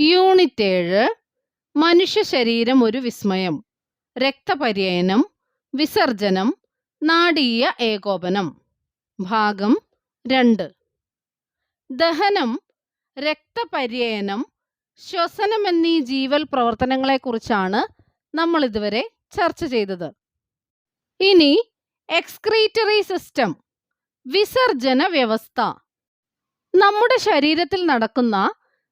Unit ഏഴ് മനുഷ്യ ശരീരം ഒരു വിസ്മയം രക്തപര്യനം വിസർജനം നാടീയ ഏകോപനം. ഭാഗം രണ്ട്. ദഹനം രക്തപര്യനം ശ്വസനം എന്നീ ജീവൽ പ്രവർത്തനങ്ങളെക്കുറിച്ചാണ് നമ്മൾ ഇതുവരെ ചർച്ച ചെയ്തത്. ഇനി എക്സ്ക്രീറ്ററി സിസ്റ്റം വിസർജന വ്യവസ്ഥ. നമ്മുടെ ശരീരത്തിൽ നടക്കുന്ന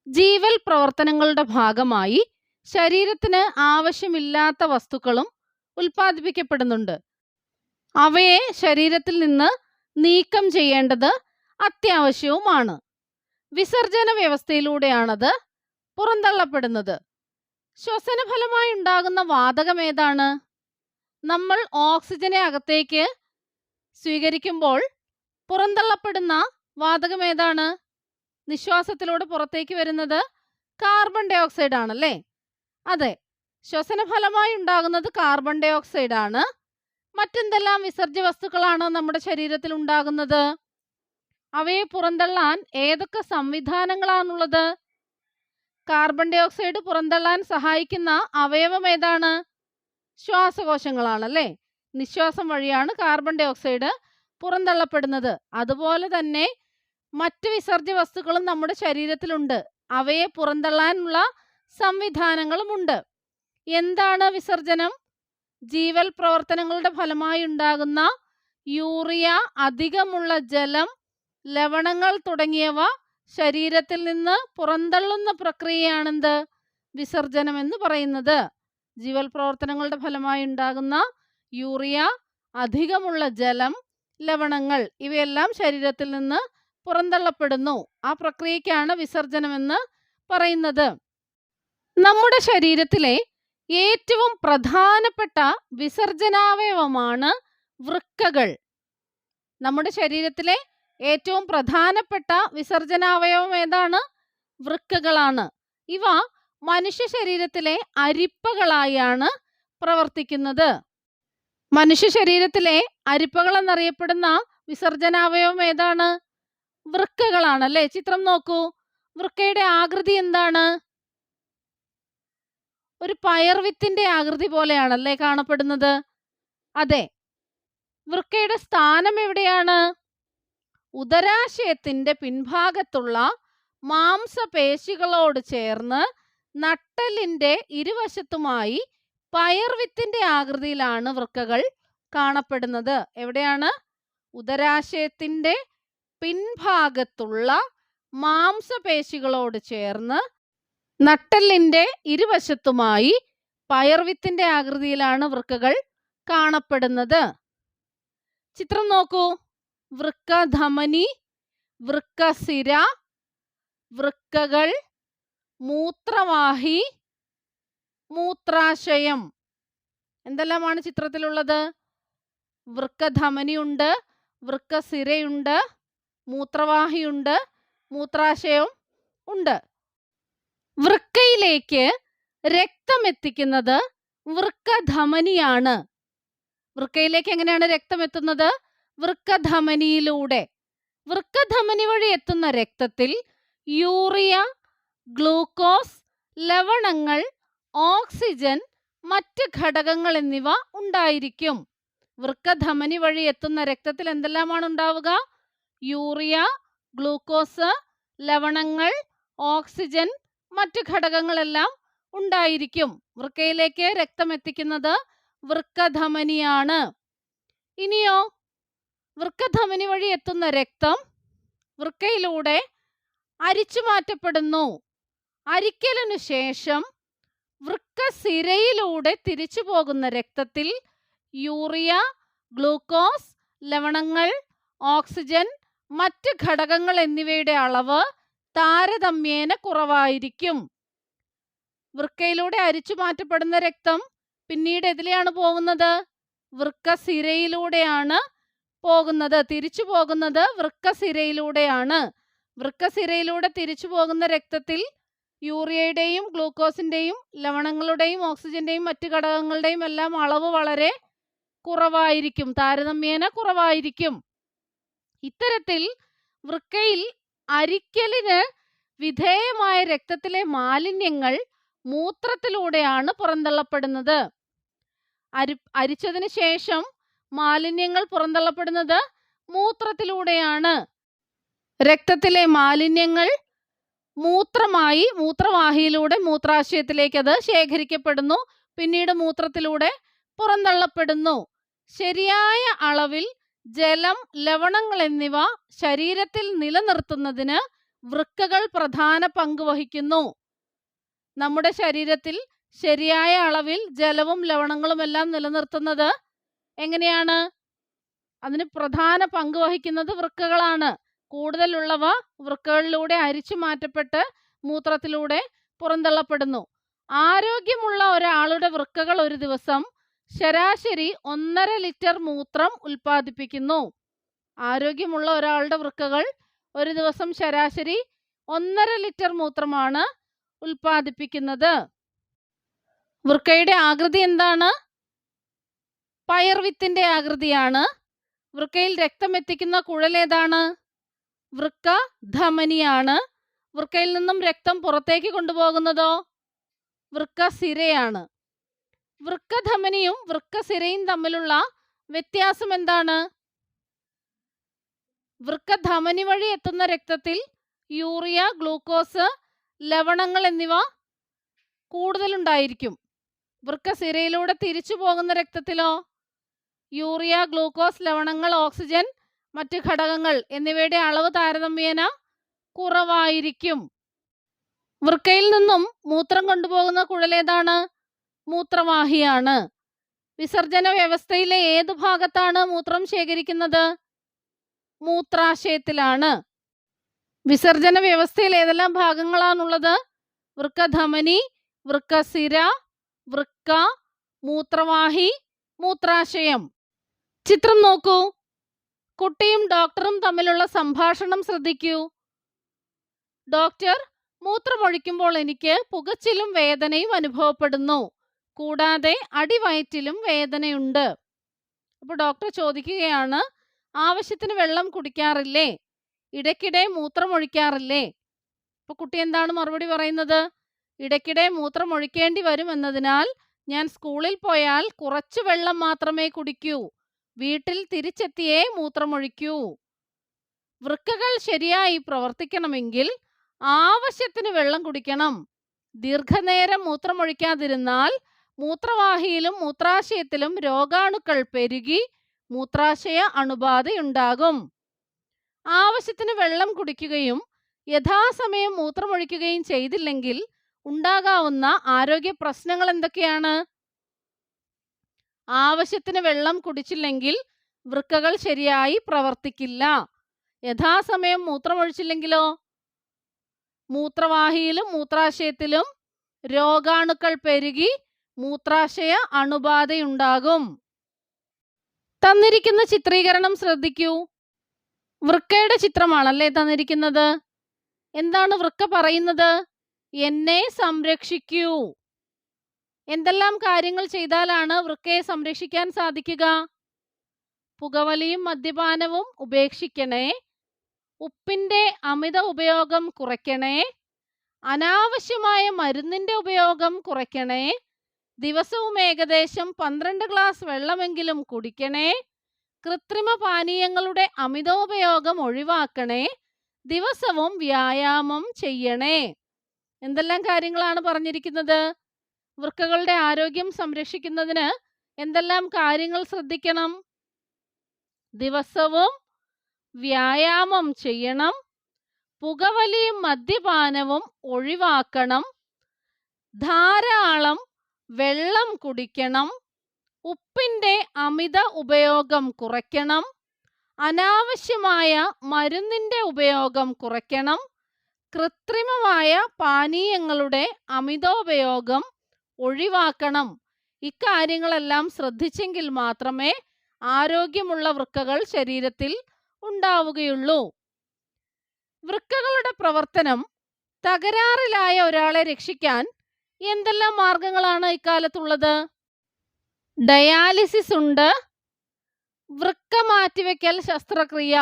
ജീവൽ പ്രവർത്തനങ്ങളുടെ ഭാഗമായി ശരീരത്തിന് ആവശ്യമില്ലാത്ത വസ്തുക്കളും ഉൽപ്പാദിപ്പിക്കപ്പെടുന്നുണ്ട്. അവയെ ശരീരത്തിൽ നിന്ന് നീക്കം ചെയ്യേണ്ടത് അത്യാവശ്യവുമാണ്. വിസർജന വ്യവസ്ഥയിലൂടെയാണത് പുറന്തള്ളപ്പെടുന്നത്. ശ്വസന ഫലമായി ഉണ്ടാകുന്ന വാതകം ഏതാണ്? നമ്മൾ ഓക്സിജനെ അകത്തേക്ക് സ്വീകരിക്കുമ്പോൾ പുറന്തള്ളപ്പെടുന്ന വാതകം ഏതാണ്? നിശ്വാസത്തിലൂടെ പുറത്തേക്ക് വരുന്നത് കാർബൺ ഡൈ ഓക്സൈഡ് ആണല്ലേ? അതെ. ശ്വസന ഫലമായി ഉണ്ടാകുന്നത് കാർബൺ ഡൈ ഓക്സൈഡ് ആണ്. മറ്റെന്തെല്ലാം വിസർജ്യ വസ്തുക്കളാണ് നമ്മുടെ ശരീരത്തിൽ ഉണ്ടാകുന്നത്? അവയെ പുറന്തള്ളാൻ ഏതൊക്കെ സംവിധാനങ്ങളാണുള്ളത്? കാർബൺ ഡൈ ഓക്സൈഡ് പുറന്തള്ളാൻ സഹായിക്കുന്ന അവയവം ഏതാണ്? ശ്വാസകോശങ്ങളാണല്ലേ. നിശ്വാസം വഴിയാണ് കാർബൺ ഡൈ ഓക്സൈഡ് പുറന്തള്ളപ്പെടുന്നത്. അതുപോലെ തന്നെ മറ്റ് വിസർജ്യ വസ്തുക്കളും നമ്മുടെ ശരീരത്തിലുണ്ട്. അവയെ പുറന്തള്ളാനുള്ള സംവിധാനങ്ങളുമുണ്ട് എന്താണ് വിസർജനം ജീവൽ പ്രവർത്തനങ്ങളുടെ ഫലമായി ഉണ്ടാകുന്ന യൂറിയ അധികമുള്ള ജലം ലവണങ്ങൾ തുടങ്ങിയവ ശരീരത്തിൽ നിന്ന് പുറന്തള്ളുന്ന പ്രക്രിയയാണെന്ത്? വിസർജനം എന്ന് പറയുന്നത്. ജീവൽ പ്രവർത്തനങ്ങളുടെ ഫലമായി ഉണ്ടാകുന്ന യൂറിയ അധികമുള്ള ജലം ലവണങ്ങൾ ഇവയെല്ലാം ശരീരത്തിൽ നിന്ന് പുറന്തള്ളപ്പെടുന്നു. ആ പ്രക്രിയക്കാണ് വിസർജനമെന്ന് പറയുന്നത്. നമ്മുടെ ശരീരത്തിലെ ഏറ്റവും പ്രധാനപ്പെട്ട വിസർജനാവയവമാണ് വൃക്കകൾ. നമ്മുടെ ശരീരത്തിലെ ഏറ്റവും പ്രധാനപ്പെട്ട വിസർജനാവയവം ഏതാണ്? വൃക്കകളാണ്. ഇവ മനുഷ്യ ശരീരത്തിലെ അരിപ്പകളായാണ് പ്രവർത്തിക്കുന്നത്. മനുഷ്യ ശരീരത്തിലെ അരിപ്പകൾ എന്നറിയപ്പെടുന്ന വിസർജനാവയവം ഏതാണ്? വൃക്കകളാണ് അല്ലേ ചിത്രം നോക്കൂ. വൃക്കയുടെ ആകൃതി എന്താണ്? ഒരു പയർവിത്തിന്റെ ആകൃതി പോലെയാണല്ലേ കാണപ്പെടുന്നത്. അതെ. വൃക്കയുടെ സ്ഥാനം എവിടെയാണ്? ഉദരാശയത്തിന്റെ പിൻഭാഗത്തുള്ള മാംസപേശികളോട് ചേർന്ന് നട്ടലിന്റെ ഇരുവശത്തുമായി പയർവിത്തിന്റെ ആകൃതിയിലാണ് വൃക്കകൾ കാണപ്പെടുന്നത്. എവിടെയാണ്? ഉദരാശയത്തിന്റെ പിൻഭാഗത്തുള്ള മാംസപേശികളോട് ചേർന്ന് നട്ടെല്ലിന്റെ ഇരുവശത്തുമായി പയർവിത്തിന്റെ ആകൃതിയിലാണ് വൃക്കകൾ കാണപ്പെടുന്നത്. ചിത്രം നോക്കൂ. വൃക്കധമനി വൃക്കസിര വൃക്കകൾ മൂത്രവാഹി മൂത്രാശയം. എന്തെല്ലാമാണ് ചിത്രത്തിലുള്ളത്? വൃക്കധമനിയുണ്ട് വൃക്കസിരയുണ്ട് മൂത്രവാഹിയുണ്ട് മൂത്രാശയം ഉണ്ട്. വൃക്കയിലേക്ക് രക്തം എത്തിക്കുന്നത് വൃക്കധമനിയാണ്. വൃക്കയിലേക്ക് എങ്ങനെയാണ് രക്തം എത്തുന്നത് വൃക്കധമനിയിലൂടെ. വൃക്കധമനി വഴി എത്തുന്ന രക്തത്തിൽ യൂറിയ ഗ്ലൂക്കോസ് ലവണങ്ങൾ ഓക്സിജൻ മറ്റ് ഘടകങ്ങൾ എന്നിവ ഉണ്ടായിരിക്കും. വൃക്കധമനി വഴി എത്തുന്ന രക്തത്തിൽ എന്തെല്ലാമാണ് ഉണ്ടാവുക? യൂറിയ ഗ്ലൂക്കോസ് ലവണങ്ങൾ ഓക്സിജൻ മറ്റു ഘടകങ്ങളെല്ലാം ഉണ്ടായിരിക്കും. വൃക്കയിലേക്ക് രക്തം എത്തിക്കുന്നത് വൃക്കധമനിയാണ്. ഇനിയോ വൃക്കധമനി വഴി എത്തുന്ന രക്തം വൃക്കയിലൂടെ അരിച്ചു മാറ്റപ്പെടുന്നു. അരിക്കലിനു ശേഷം വൃക്ക സിരയിലൂടെ തിരിച്ചു പോകുന്ന രക്തത്തിൽ യൂറിയ ഗ്ലൂക്കോസ് ലവണങ്ങൾ ഓക്സിജൻ മറ്റ് ഘടകങ്ങൾ എന്നിവയുടെ അളവ് താരതമ്യേന കുറവായിരിക്കും. വൃക്കയിലൂടെ അരിച്ചു മാറ്റപ്പെടുന്ന രക്തം പിന്നീട് എതിലെയാണ് പോകുന്നത്? വൃക്ക സിരയിലൂടെയാണ് പോകുന്നത്. തിരിച്ചു പോകുന്നത് വൃക്ക സിരയിലൂടെയാണ് വൃക്ക സിരയിലൂടെ തിരിച്ചു പോകുന്ന രക്തത്തിൽ യൂറിയയുടെയും ഗ്ലൂക്കോസിന്റെയും ലവണങ്ങളുടെയും ഓക്സിജന്റെയും മറ്റു ഘടകങ്ങളുടെയും എല്ലാം അളവ് വളരെ കുറവായിരിക്കും. താരതമ്യേന കുറവായിരിക്കും. ഇത്തരത്തിൽ വൃക്കയിൽ അരിക്കലിന് വിധേയമായ രക്തത്തിലെ മാലിന്യങ്ങൾ മൂത്രത്തിലൂടെയാണ് പുറന്തള്ളപ്പെടുന്നത്. അരി അരിച്ചതിന് ശേഷം മാലിന്യങ്ങൾ പുറന്തള്ളപ്പെടുന്നത് മൂത്രത്തിലൂടെയാണ്. രക്തത്തിലെ മാലിന്യങ്ങൾ മൂത്രമായി മൂത്രവാഹിയിലൂടെ മൂത്രാശയത്തിലേക്ക് അത് ശേഖരിക്കപ്പെടുന്നു. പിന്നീട് മൂത്രത്തിലൂടെ പുറന്തള്ളപ്പെടുന്നു. ശരിയായ അളവിൽ ജലം ലവണങ്ങൾ എന്നിവ ശരീരത്തിൽ നിലനിർത്തുന്നതിന് വൃക്കകൾ പ്രധാന പങ്ക് വഹിക്കുന്നു. നമ്മുടെ ശരീരത്തിൽ ശരിയായ അളവിൽ ജലവും ലവണങ്ങളും എല്ലാം നിലനിർത്തുന്നത് എങ്ങനെയാണ്? അതിന് പ്രധാന പങ്ക് വഹിക്കുന്നത് വൃക്കകളാണ്. കൂടുതലുള്ളവ വൃക്കകളിലൂടെ അരിച്ചു മാറ്റപ്പെട്ട് മൂത്രത്തിലൂടെ പുറന്തള്ളപ്പെടുന്നു. ആരോഗ്യമുള്ള ഒരാളുടെ വൃക്കകൾ ഒരു ദിവസം ശരാശരി ഒന്നര ലിറ്റർ മൂത്രം ഉൽപ്പാദിപ്പിക്കുന്നു. ആരോഗ്യമുള്ള ഒരാളുടെ വൃക്കകൾ ഒരു ദിവസം ശരാശരി ഒന്നര ലിറ്റർ മൂത്രമാണ് ഉൽപ്പാദിപ്പിക്കുന്നത്. വൃക്കയുടെ ആകൃതി എന്താണ്? പയർവിത്തിന്റെ ആകൃതിയാണ്. വൃക്കയിൽ രക്തം എത്തിക്കുന്ന കുഴൽ ഏതാണ്? വൃക്ക ധമനിയാണ്. വൃക്കയിൽ നിന്നും രക്തം പുറത്തേക്ക് കൊണ്ടുപോകുന്നതോ? വൃക്ക സിരയാണ്. വൃക്കധമനിയും വൃക്കസിരയും തമ്മിലുള്ള വ്യത്യാസം എന്താണ്? വൃക്കധമനി വഴി എത്തുന്ന രക്തത്തിൽ യൂറിയ ഗ്ലൂക്കോസ് ലവണങ്ങൾ എന്നിവ കൂടുതലുണ്ടായിരിക്കും. വൃക്കസിരയിലൂടെ തിരിച്ചു പോകുന്ന രക്തത്തിലോ യൂറിയ ഗ്ലൂക്കോസ് ലവണങ്ങൾ ഓക്സിജൻ മറ്റ് ഘടകങ്ങൾ എന്നിവയുടെ അളവ് താരതമ്യേന കുറവായിരിക്കും. വൃക്കയിൽ നിന്നും മൂത്രം കൊണ്ടുപോകുന്ന കുഴലേതാണ് മൂത്രവാഹിയാണ്. വിസർജന വ്യവസ്ഥയിലെ ഏതു ഭാഗത്താണ് മൂത്രം ശേഖരിക്കുന്നത്? മൂത്രാശയത്തിലാണ്. വിസർജന വ്യവസ്ഥയിൽ ഏതെല്ലാം ഭാഗങ്ങളാണുള്ളത്? വൃക്കധമനി വൃക്കസിര വൃക്ക മൂത്രവാഹി മൂത്രാശയം. ചിത്രം നോക്കൂ. കുട്ടിയും ഡോക്ടറും തമ്മിലുള്ള സംഭാഷണം ശ്രദ്ധിക്കൂ. ഡോക്ടർ മൂത്രമൊഴിക്കുമ്പോൾ എനിക്ക് പുകച്ചിലും വേദനയും അനുഭവപ്പെടുന്നു. കൂടാതെ അടിവയറ്റിലും വേദനയുണ്ട്. അപ്പോൾ ഡോക്ടർ ചോദിക്കുകയാണ് ആവശ്യത്തിന് വെള്ളം കുടിക്കാറില്ലേ? ഇടയ്ക്കിടെ മൂത്രമൊഴിക്കാറില്ലേ? അപ്പോൾ കുട്ടി എന്താണ് മറുപടി പറയുന്നത്? ഇടയ്ക്കിടെ മൂത്രമൊഴിക്കേണ്ടി വരും എന്നതിനാൽ ഞാൻ സ്കൂളിൽ പോയാൽ കുറച്ച് വെള്ളം മാത്രമേ കുടിക്കൂ. വീട്ടിൽ തിരിച്ചെത്തിയേ മൂത്രമൊഴിക്കൂ. വൃക്കകൾ ശരിയായി പ്രവർത്തിക്കണമെങ്കിൽ ആവശ്യത്തിന് വെള്ളം കുടിക്കണം. ദീർഘനേരം മൂത്രമൊഴിക്കാതിരുന്നാൽ മൂത്രവാഹിയിലും മൂത്രാശയത്തിലും രോഗാണുക്കൾ പെരുകി മൂത്രാശയ അണുബാധയുണ്ടാകും ആവശ്യത്തിന് വെള്ളം കുടിക്കുകയും യഥാസമയം മൂത്രമൊഴിക്കുകയും ചെയ്തില്ലെങ്കിൽ ഉണ്ടാകാവുന്ന ആരോഗ്യ പ്രശ്നങ്ങൾ എന്തൊക്കെയാണ്? ആവശ്യത്തിന് വെള്ളം കുടിച്ചില്ലെങ്കിൽ വൃക്കകൾ ശരിയായി പ്രവർത്തിക്കില്ല. യഥാസമയം മൂത്രമൊഴിച്ചില്ലെങ്കിലോ? മൂത്രവാഹിയിലും മൂത്രാശയത്തിലും രോഗാണുക്കൾ പെരുകി മൂത്രാശയ അണുബാധയുണ്ടാകും. തന്നിരിക്കുന്ന ചിത്രീകരണം ശ്രദ്ധിക്കൂ. വൃക്കയുടെ ചിത്രമാണല്ലേ തന്നിരിക്കുന്നത്? എന്താണ് വൃക്ക പറയുന്നത്? എന്നെ സംരക്ഷിക്കൂ. എന്തെല്ലാം കാര്യങ്ങൾ ചെയ്താലാണ് വൃക്കയെ സംരക്ഷിക്കാൻ സാധിക്കുക? പുകവലിയും മദ്യപാനവും ഉപേക്ഷിക്കണേ? ഉപ്പിന്റെ അമിത ഉപയോഗം കുറയ്ക്കണേ? അനാവശ്യമായ മരുന്നിന്റെ ഉപയോഗം കുറയ്ക്കണേ? ദിവസവും ഏകദേശം പന്ത്രണ്ട് ഗ്ലാസ് വെള്ളമെങ്കിലും കുടിക്കണേ. കൃത്രിമ പാനീയങ്ങളുടെ അമിതോപയോഗം ഒഴിവാക്കണേ. ദിവസവും വ്യായാമം ചെയ്യണേ. എന്തെല്ലാം കാര്യങ്ങളാണ് പറഞ്ഞിരിക്കുന്നത്? വൃക്കകളുടെ ആരോഗ്യം സംരക്ഷിക്കുന്നതിന് എന്തെല്ലാം കാര്യങ്ങൾ ശ്രദ്ധിക്കണം? ദിവസവും വ്യായാമം ചെയ്യണം. പുകവലിയും മദ്യപാനവും ഒഴിവാക്കണം. ധാരാളം വെള്ളം കുടിക്കണം ഉപ്പിന്റെ അമിത ഉപയോഗം കുറയ്ക്കണം അനാവശ്യമായ മരുന്നിന്റെ ഉപയോഗം കുറയ്ക്കണം കൃത്രിമമായ പാനീയങ്ങളുടെ അമിതോപയോഗം ഒഴിവാക്കണം. ഇക്കാര്യങ്ങളെല്ലാം ശ്രദ്ധിച്ചെങ്കിൽ മാത്രമേ ആരോഗ്യമുള്ള വൃക്കകൾ ശരീരത്തിൽ ഉണ്ടാവുകയുള്ളൂ. വൃക്കകളുടെ പ്രവർത്തനം തകരാറിലായ ഒരാളെ രക്ഷിക്കാൻ എന്തെല്ലാം മാർഗങ്ങളാണ് ഇക്കാലത്തുള്ളത്? ഡയാലിസിസ് ഉണ്ട്. വൃക്ക മാറ്റിവെക്കൽ ശസ്ത്രക്രിയ.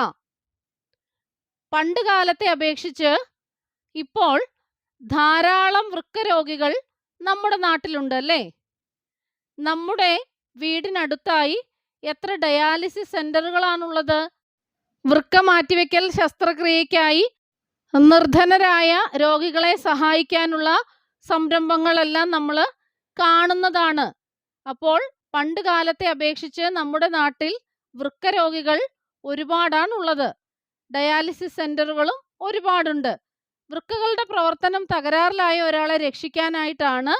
പണ്ട് കാലത്തെ അപേക്ഷിച്ച് ഇപ്പോൾ ധാരാളം വൃക്കരോഗികൾ നമ്മുടെ നാട്ടിലുണ്ടല്ലേ നമ്മുടെ വീടിനടുത്തായി എത്ര ഡയാലിസിസ് സെന്ററുകളാണുള്ളത്? വൃക്ക മാറ്റിവെക്കൽ ശസ്ത്രക്രിയയ്ക്കായി നിർധനരായ രോഗികളെ സഹായിക്കാനുള്ള സംരംഭങ്ങളെല്ലാം നമ്മൾ കാണുന്നതാണ്. അപ്പോൾ പണ്ട് കാലത്തെ അപേക്ഷിച്ച് നമ്മുടെ നാട്ടിൽ വൃക്കരോഗികൾ ഒരുപാടാണ് ഉള്ളത് ഡയാലിസിസ് സെന്ററുകളും ഒരുപാടുണ്ട്. വൃക്കകളുടെ പ്രവർത്തനം തകരാറിലായ ഒരാളെ രക്ഷിക്കാനായിട്ടാണ്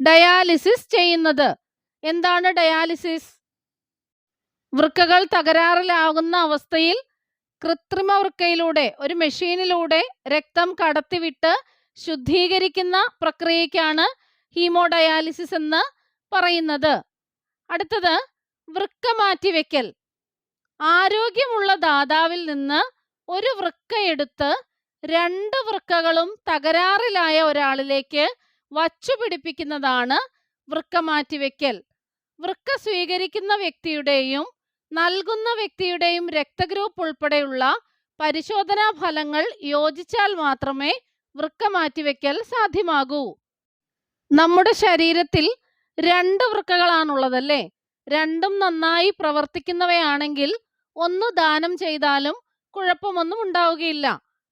ഡയാലിസിസ് ചെയ്യുന്നത്. എന്താണ് ഡയാലിസിസ്? വൃക്കകൾ തകരാറിലാകുന്ന അവസ്ഥയിൽ കൃത്രിമ വൃക്കയിലൂടെ ഒരു മെഷീനിലൂടെ രക്തം കടത്തിവിട്ട് ശുദ്ധീകരിക്കുന്ന പ്രക്രിയയ്ക്കാണ് ഹീമോഡയാലിസിസ് എന്ന് പറയുന്നത്. അടുത്തത് വൃക്ക മാറ്റിവെക്കൽ ആരോഗ്യമുള്ള ദാതാവിൽ നിന്ന് ഒരു വൃക്ക എടുത്ത് രണ്ട് വൃക്കകളും തകരാറിലായ ഒരാളിലേക്ക് വച്ചുപിടിപ്പിക്കുന്നതാണ് വൃക്ക മാറ്റിവെക്കൽ വൃക്ക സ്വീകരിക്കുന്ന വ്യക്തിയുടെയും നൽകുന്ന വ്യക്തിയുടെയും രക്തഗ്രൂപ്പ് ഉൾപ്പെടെയുള്ള പരിശോധനാ ഫലങ്ങൾ യോജിച്ചാൽ മാത്രമേ വൃക്ക മാറ്റിവെക്കൽ സാധ്യമാകൂ. നമ്മുടെ ശരീരത്തിൽ രണ്ട് വൃക്കകളാണുള്ളതല്ലേ? രണ്ടും നന്നായി പ്രവർത്തിക്കുന്നവയാണെങ്കിൽ ഒന്ന് ദാനം ചെയ്താലും കുഴപ്പമൊന്നും ഉണ്ടാവുകയില്ല.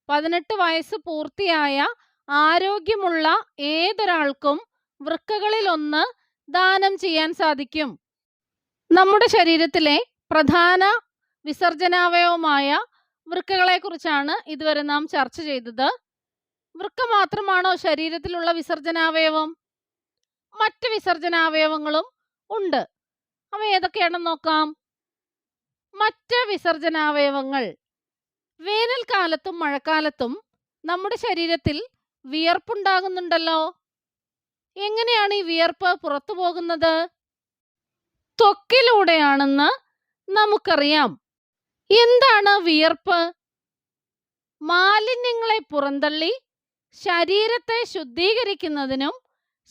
പതിനെട്ട് വയസ്സ് പൂർത്തിയായ ആരോഗ്യമുള്ള ഏതൊരാൾക്കും വൃക്കകളിൽ ഒന്ന് ദാനം ചെയ്യാൻ സാധിക്കും. നമ്മുടെ ശരീരത്തിലെ പ്രധാന വിസർജനാവയവമായ വൃക്കകളെക്കുറിച്ചാണ് ഇതുവരെ നാം ചർച്ച ചെയ്തത്. വൃക്ക മാത്രമാണോ ശരീരത്തിലുള്ള വിസർജനാവയവം? മറ്റ് വിസർജനാവയവങ്ങളും ഉണ്ട്. അവ ഏതൊക്കെയാണെന്ന് നോക്കാം? മറ്റ് വിസർജനാവയവങ്ങൾ. വേനൽക്കാലത്തും മഴക്കാലത്തും നമ്മുടെ ശരീരത്തിൽ വിയർപ്പുണ്ടാകുന്നുണ്ടല്ലോ. എങ്ങനെയാണ് ഈ വിയർപ്പ് പുറത്തു പോകുന്നത്? ത്വക്കിലൂടെയാണെന്ന് നമുക്കറിയാം. എന്താണ് വിയർപ്പ്? മാലിന്യങ്ങളെ പുറന്തള്ളി ശരീരത്തെ ശുദ്ധീകരിക്കുന്നതിനും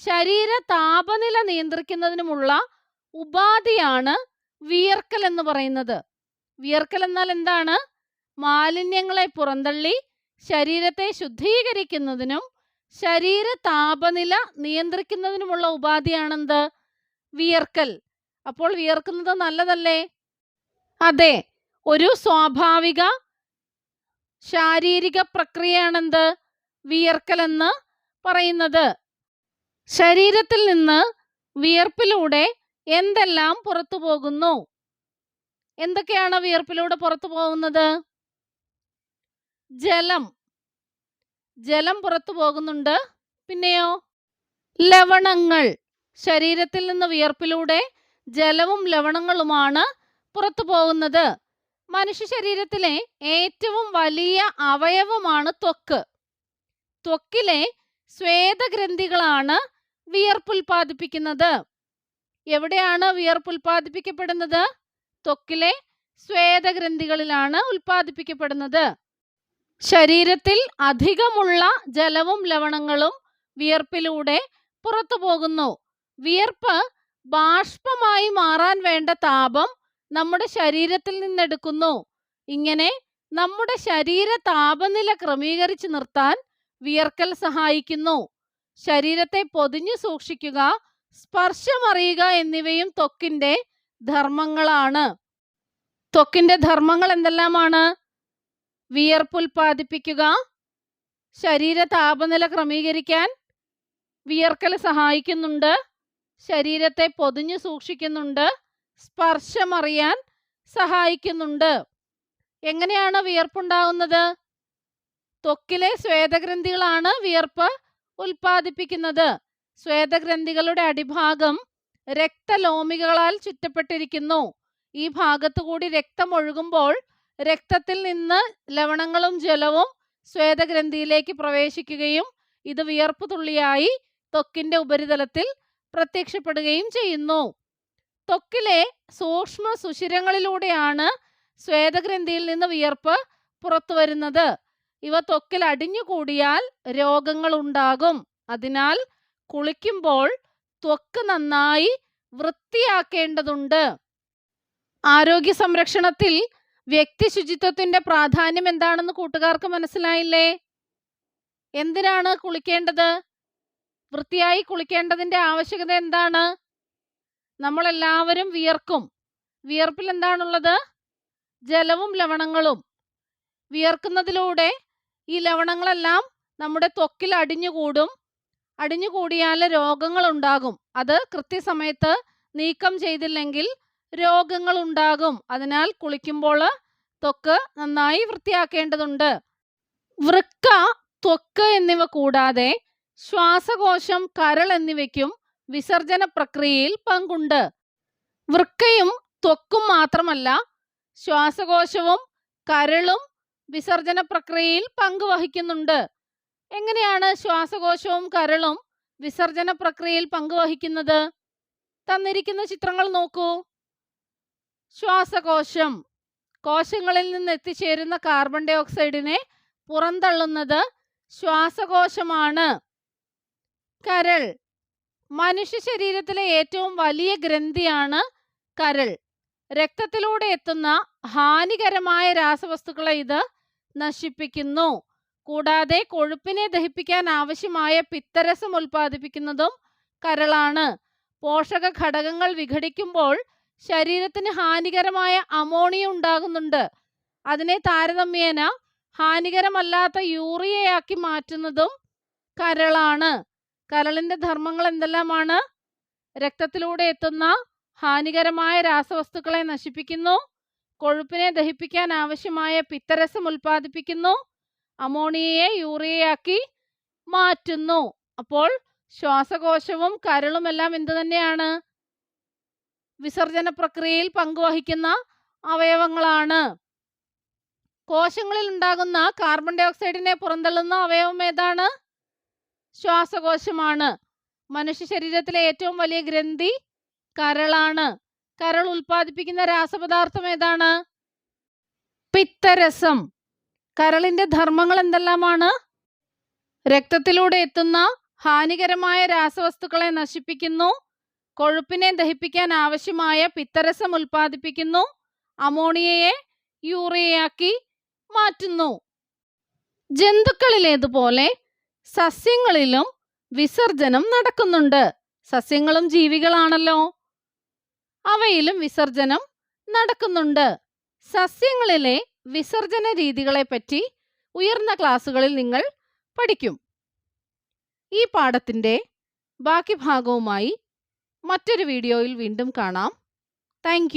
ശരീര താപനില നിയന്ത്രിക്കുന്നതിനുമുള്ള ഉപാധിയാണ് വിയർക്കൽ എന്ന് പറയുന്നത്. വിയർക്കൽ എന്നാൽ എന്താണ്? മാലിന്യങ്ങളെ പുറന്തള്ളി ശരീരത്തെ ശുദ്ധീകരിക്കുന്നതിനും ശരീര താപനില നിയന്ത്രിക്കുന്നതിനുമുള്ള ഉപാധിയാണെന്ത്? വിയർക്കൽ. അപ്പോൾ വിയർക്കുന്നത് നല്ലതല്ലേ? അതെ. ഒരു സ്വാഭാവിക ശാരീരിക പ്രക്രിയയാണെന്ത്? വിയർക്കൽ എന്ന് പറയുന്നത്. ശരീരത്തിൽ നിന്ന് വിയർപ്പിലൂടെ എന്തെല്ലാം പുറത്തു പോകുന്നു? എന്തൊക്കെയാണ് വിയർപ്പിലൂടെ പുറത്തു പോകുന്നത്? ജലം. ജലം പുറത്തു പോകുന്നുണ്ട്. പിന്നെയോ? ലവണങ്ങൾ. ശരീരത്തിൽ നിന്ന് വിയർപ്പിലൂടെ ജലവും ലവണങ്ങളുമാണ് പുറത്തു പോകുന്നത്. മനുഷ്യ ശരീരത്തിലെ ഏറ്റവും വലിയ അവയവമാണ് ത്വക്ക്. ത്വക്കിലെ സ്വേദഗ്രന്ഥികളാണ് വിയർപ്പുൽപാദിപ്പിക്കുന്നത് എവിടെയാണ് വിയർപ്പുൽപാദിപ്പിക്കപ്പെടുന്നത് ത്വക്കിലെ സ്വേദഗ്രന്ഥികളിലാണ് ഉൽപ്പാദിപ്പിക്കപ്പെടുന്നത്. ശരീരത്തിൽ അധികമുള്ള ജലവും ലവണങ്ങളും വിയർപ്പിലൂടെ പുറത്തു പോകുന്നു വിയർപ്പ് ബാഷ്പമായി മാറാൻ വേണ്ട താപം നമ്മുടെ ശരീരത്തിൽ നിന്നെടുക്കുന്നു. ഇങ്ങനെ നമ്മുടെ ശരീര താപനില ക്രമീകരിച്ചു നിർത്താൻ വിയർക്കൽ സഹായിക്കുന്നു. ശരീരത്തെ പൊതിഞ്ഞു സൂക്ഷിക്കുക സ്പർശമറിയുക എന്നിവയും ത്വക്കിന്റെ ധർമ്മങ്ങളാണ്. ത്വക്കിന്റെ ധർമ്മങ്ങൾ എന്തെല്ലാമാണ്? വിയർപ്പ് ഉൽപ്പാദിപ്പിക്കുക ശരീര താപനില ക്രമീകരിക്കാൻ വിയർക്കൽ സഹായിക്കുന്നുണ്ട് ശരീരത്തെ പൊതിഞ്ഞു സൂക്ഷിക്കുന്നുണ്ട് സ്പർശമറിയാൻ സഹായിക്കുന്നുണ്ട്. എങ്ങനെയാണ് വിയർപ്പുണ്ടാകുന്നത് ത്വക്കിലെ സ്വേദഗ്രന്ഥികളാണ് വിയർപ്പ് ഉൽപ്പാദിപ്പിക്കുന്നത്. സ്വേദഗ്രന്ഥികളുടെ അടിഭാഗം രക്തലോമികളാൽ ചുറ്റപ്പെട്ടിരിക്കുന്നു. ഈ ഭാഗത്തു കൂടി രക്തം ഒഴുകുമ്പോൾ രക്തത്തിൽ നിന്ന് ലവണങ്ങളും ജലവും സ്വേദഗ്രന്ഥിയിലേക്ക് പ്രവേശിക്കുകയും ഇത് വിയർപ്പ് തുള്ളിയായി ത്വക്കിന്റെ ഉപരിതലത്തിൽ പ്രത്യക്ഷപ്പെടുകയും ചെയ്യുന്നു. ത്വക്കിലെ സൂക്ഷ്മ സുഷിരങ്ങളിലൂടെയാണ് സ്വേദഗ്രന്ഥിയിൽ നിന്ന് വിയർപ്പ് പുറത്തു വരുന്നത് ഇവ ത്വക്കിൽ അടിഞ്ഞുകൂടിയാൽ രോഗങ്ങൾ ഉണ്ടാകും അതിനാൽ കുളിക്കുമ്പോൾ ത്വക്ക് നന്നായി വൃത്തിയാക്കേണ്ടതുണ്ട്. ആരോഗ്യ സംരക്ഷണത്തിൽ വ്യക്തി ശുചിത്വത്തിന്റെ പ്രാധാന്യം എന്താണെന്ന് കൂട്ടുകാർക്ക് മനസ്സിലായില്ലേ? എന്തിനാണ് കുളിക്കേണ്ടത്? വൃത്തിയായി കുളിക്കേണ്ടതിന്റെ ആവശ്യകത എന്താണ്? നമ്മളെല്ലാവരും വിയർക്കും. വിയർപ്പിൽ എന്താണുള്ളത്? ജലവും ലവണങ്ങളും. വിയർക്കുന്നതിലൂടെ ഈ ലവണങ്ങളെല്ലാം നമ്മുടെ ത്വക്കിൽ അടിഞ്ഞുകൂടും. അടിഞ്ഞുകൂടിയാൽ രോഗങ്ങൾ ഉണ്ടാകും അത് കൃത്യസമയത്ത് നീക്കം ചെയ്തില്ലെങ്കിൽ രോഗങ്ങൾ ഉണ്ടാകും അതിനാൽ കുളിക്കുമ്പോൾ ത്വക്ക് നന്നായി വൃത്തിയാക്കേണ്ടതുണ്ട്. വൃക്ക ത്വക്ക് എന്നിവ കൂടാതെ ശ്വാസകോശം കരൾ എന്നിവയ്ക്കും വിസർജന പ്രക്രിയയിൽ പങ്കുണ്ട്. വൃക്കയും ത്വക്കും മാത്രമല്ല ശ്വാസകോശവും കരളും വിസർജന പ്രക്രിയയിൽ പങ്കുവഹിക്കുന്നുണ്ട് എങ്ങനെയാണ് ശ്വാസകോശവും കരളും വിസർജന പ്രക്രിയയിൽ പങ്കുവഹിക്കുന്നത് തന്നിരിക്കുന്ന ചിത്രങ്ങൾ നോക്കൂ. ശ്വാസകോശം കോശങ്ങളിൽ നിന്ന് എത്തിച്ചേരുന്ന കാർബൺ ഡൈ ഓക്സൈഡിനെ പുറന്തള്ളുന്നത് ശ്വാസകോശമാണ്. കരൾ മനുഷ്യ ശരീരത്തിലെ ഏറ്റവും വലിയ ഗ്രന്ഥിയാണ് കരൾ. രക്തത്തിലൂടെ എത്തുന്ന ഹാനികരമായ രാസവസ്തുക്കളെ ഇത് നശിപ്പിക്കുന്നു. കൂടാതെ കൊഴുപ്പിനെ ദഹിപ്പിക്കാൻ ആവശ്യമായ പിത്തരസം ഉൽപ്പാദിപ്പിക്കുന്നതും കരളാണ്. പോഷക ഘടകങ്ങൾ വിഘടിക്കുമ്പോൾ ശരീരത്തിന് ഹാനികരമായ അമോണിയ ഉണ്ടാകുന്നുണ്ട്. അതിനെ താരതമ്യേന ഹാനികരമല്ലാത്ത യൂറിയയാക്കി മാറ്റുന്നതും കരളാണ്. കരളിന്റെ ധർമ്മങ്ങൾ എന്തെല്ലാമാണ്? രക്തത്തിലൂടെ എത്തുന്ന ഹാനികരമായ രാസവസ്തുക്കളെ നശിപ്പിക്കുന്നു. കൊഴുപ്പിനെ ദഹിപ്പിക്കാൻ ആവശ്യമായ പിത്തരസം ഉൽപ്പാദിപ്പിക്കുന്നു. അമോണിയയെ യൂറിയയാക്കി മാറ്റുന്നു. അപ്പോൾ ശ്വാസകോശവും കരളും എല്ലാം എന്തു തന്നെയാണ്? വിസർജന പ്രക്രിയയിൽ പങ്കുവഹിക്കുന്ന അവയവങ്ങളാണ്. കോശങ്ങളിൽ ഉണ്ടാകുന്ന കാർബൺ ഡൈ ഓക്സൈഡിനെ പുറന്തള്ളുന്ന അവയവം ഏതാണ്? ശ്വാസകോശമാണ്. മനുഷ്യ ശരീരത്തിലെ ഏറ്റവും വലിയ ഗ്രന്ഥി കരളാണ്. കരൾ ഉൽപ്പാദിപ്പിക്കുന്ന രാസപദാർത്ഥം ഏതാണ്? പിത്തരസം. കരളിന്റെ ധർമ്മങ്ങൾ എന്തെല്ലാമാണ്? രക്തത്തിലൂടെ എത്തുന്ന ഹാനികരമായ രാസവസ്തുക്കളെ നശിപ്പിക്കുന്നു. കൊഴുപ്പിനെ ദഹിപ്പിക്കാൻ ആവശ്യമായ പിത്തരസം ഉൽപ്പാദിപ്പിക്കുന്നു. അമോണിയയെ യൂറിയയാക്കി മാറ്റുന്നു. ജന്തുക്കളിലേതുപോലെ സസ്യങ്ങളിലും വിസർജനം നടക്കുന്നുണ്ട്. സസ്യങ്ങളും ജീവികളാണല്ലോ. അവയിലും വിസർജനം നടക്കുന്നുണ്ട്. സസ്യങ്ങളിലെ വിസർജന രീതികളെ പറ്റി ഉയർന്ന ക്ലാസ്സുകളിൽ നിങ്ങൾ പഠിക്കും. ഈ പാഠത്തിന്റെ ബാക്കി ഭാഗവുമായി മറ്റൊരു വീഡിയോയിൽ വീണ്ടും കാണാം. താങ്ക്